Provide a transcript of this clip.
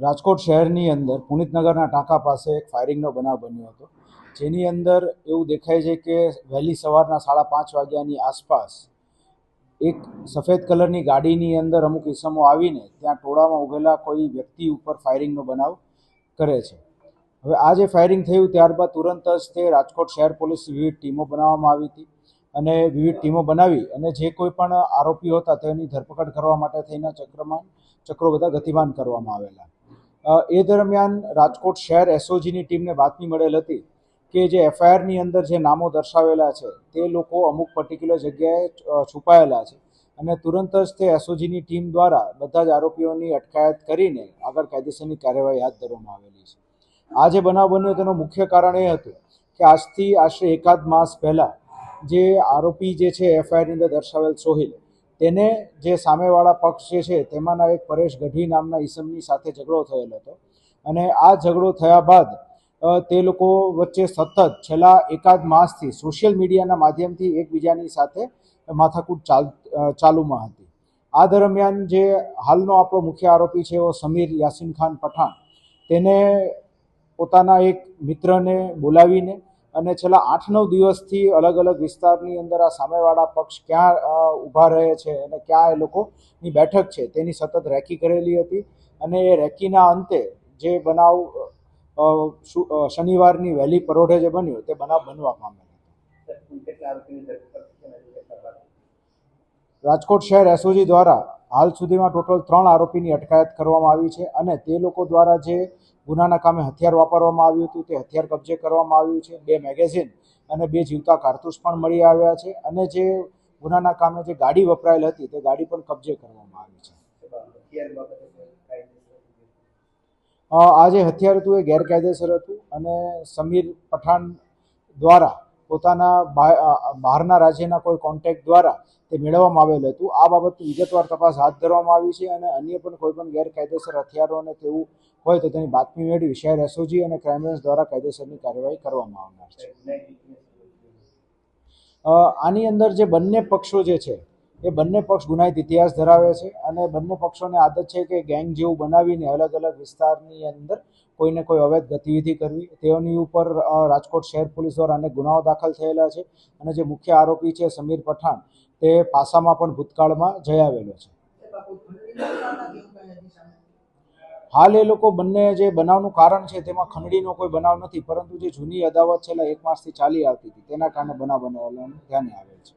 રાજકોટ શહેરની અંદર પુનિતનગરના ટાંકા પાસે એક ફાયરિંગનો બનાવ બન્યો હતો. જેની અંદર એવું દેખાય છે કે વહેલી સવારના સાડા પાંચ વાગ્યાની આસપાસ એક સફેદ કલરની ગાડીની અંદર અમુક ઇસમો આવીને ત્યાં ટોળામાં ઉભેલા કોઈ વ્યક્તિ ઉપર ફાયરિંગનો બનાવ કરે છે. હવે આ જે ફાયરિંગ થયું ત્યારબાદ તુરંત જ તે રાજકોટ શહેર પોલીસ વિવિધ ટીમો બનાવવામાં આવી હતી અને વિવિધ ટીમો બનાવી અને જે કોઈ પણ આરોપીઓ હતા તેની ધરપકડ કરવા માટે થઈને ચક્રમાં ચક્રો બધા ગતિમાન કરવામાં આવેલા. એ દરમિયાન રાજકોટ શહેર એસઓજીની ટીમને બાતમી મળેલ હતી કે જે એફઆઈઆરની અંદર જે નામો દર્શાવેલા છે, તે લોકો અમુક પર્ટિક્યુલર જગ્યાએ છુપાયેલા છે અને તુરંત જ તે એસઓજીની ટીમ દ્વારા બધા જ આરોપીઓની અટકાયત કરીને આગળ કાયદેસરની કાર્યવાહી હાથ ધરવામાં આવેલી છે. આ જે બનાવ બન્યો તેનું મુખ્ય કારણ એ હતું કે આજથી આશરે એકાદ માસ પહેલાં જે આરોપી જે છે, એફઆઈઆરની અંદર દર્શાવેલ સોહિલ તેને જે સામેવાળા પક્ષ જે છે, તેમાંના એક પરેશ ગઢવી નામના ઈસમની સાથે ઝઘડો થયેલો હતો. અને આ ઝઘડો થયા બાદ તે લોકો વચ્ચે સતત છેલ્લા એકાદ માસથી સોશિયલ મીડિયાના માધ્યમથી એકબીજાની સાથે માથાકૂટ ચાલ ચાલુમાં હતી. આ દરમિયાન જે હાલનો આપણો મુખ્ય આરોપી છે, એવો સમીર યાસીન ખાન પઠાણ, તેને પોતાના એક મિત્રને બોલાવીને અને છેલ્લા આઠ નવ દિવસથી અલગ અલગ વિસ્તારની અંદર આ સામેવાળા પક્ષ ક્યાં ઊભા રહે છે અને ક્યાં એ લોકોની બેઠક છે તેની સતત રેકી કરેલી હતી. અને એ રેકીના અંતે જે બનાવ શનિવારની વહેલી પરોઢે જે બન્યો તે બનાવ બનવા પામેલ રાજકોટ શહેર એસઓજી દ્વારા હાલ સુધીમાં ટોટલ ત્રણ આરોપીની અટકાયત કરવામાં આવી છે અને તે લોકો દ્વારા જે ગુનાના કામે હથિયાર વાપરવામાં આવ્યું હતું તે હથિયાર કબજે કરવામાં આવ્યું છે. બે મેગેઝિન અને બે જીવતા કારતૂસ પણ મળી આવ્યા છે અને જે ગુનાના કામે જે ગાડી વપરાયેલ હતી તે ગાડી પણ કબજે કરવામાં આવી છે. આ જે હથિયાર હતું એ ગેરકાયદેસર હતું અને સમીર પઠાણ દ્વારા પોતાના બહારના રાજ્યના કોઈ કોન્ટેક્ટ દ્વારા તે મેળવવામાં આવેલ હતું. આ બાબતની વિગતવાર તપાસ હાથ ધરવામાં આવી છે અને અન્ય પણ કોઈ પણ ગેરકાયદેસર હથિયારો અને તેવું હોય તો તેની બાતમી મેળવી શહેર એસઓજી અને ક્રાઇમ બ્રાન્ચ દ્વારા કાયદેસરની કાર્યવાહી કરવામાં આવનાર છે. આની અંદર જે બંને પક્ષો જે છે એ બંને પક્ષ ગુનાહિત ઇતિહાસ ધરાવે છે અને બંને પક્ષોને આદત છે કે ગેંગ જેવું બનાવીને અલગ અલગ વિસ્તારની અંદર કોઈને કોઈ અવૈધ ગતિવિધિ કરવી. તેઓની ઉપર રાજકોટ શહેર પોલીસ દ્વારા અનેક ગુનાઓ દાખલ થયેલા છે અને જે મુખ્ય આરોપી છે સમીર પઠાણ, તે પાસામાં પણ ભૂતકાળમાં જઈ આવેલો છે. હાલ એ લોકો બંને જે બનાવનું કારણ છે તેમાં ખંડણીનો કોઈ બનાવ નથી, પરંતુ જે જૂની અદાવત છેલ્લા એક માસથી ચાલી આવતી હતી, તેના કારણે બનાવ બનાવવાનું ધ્યાને આવેલ છે.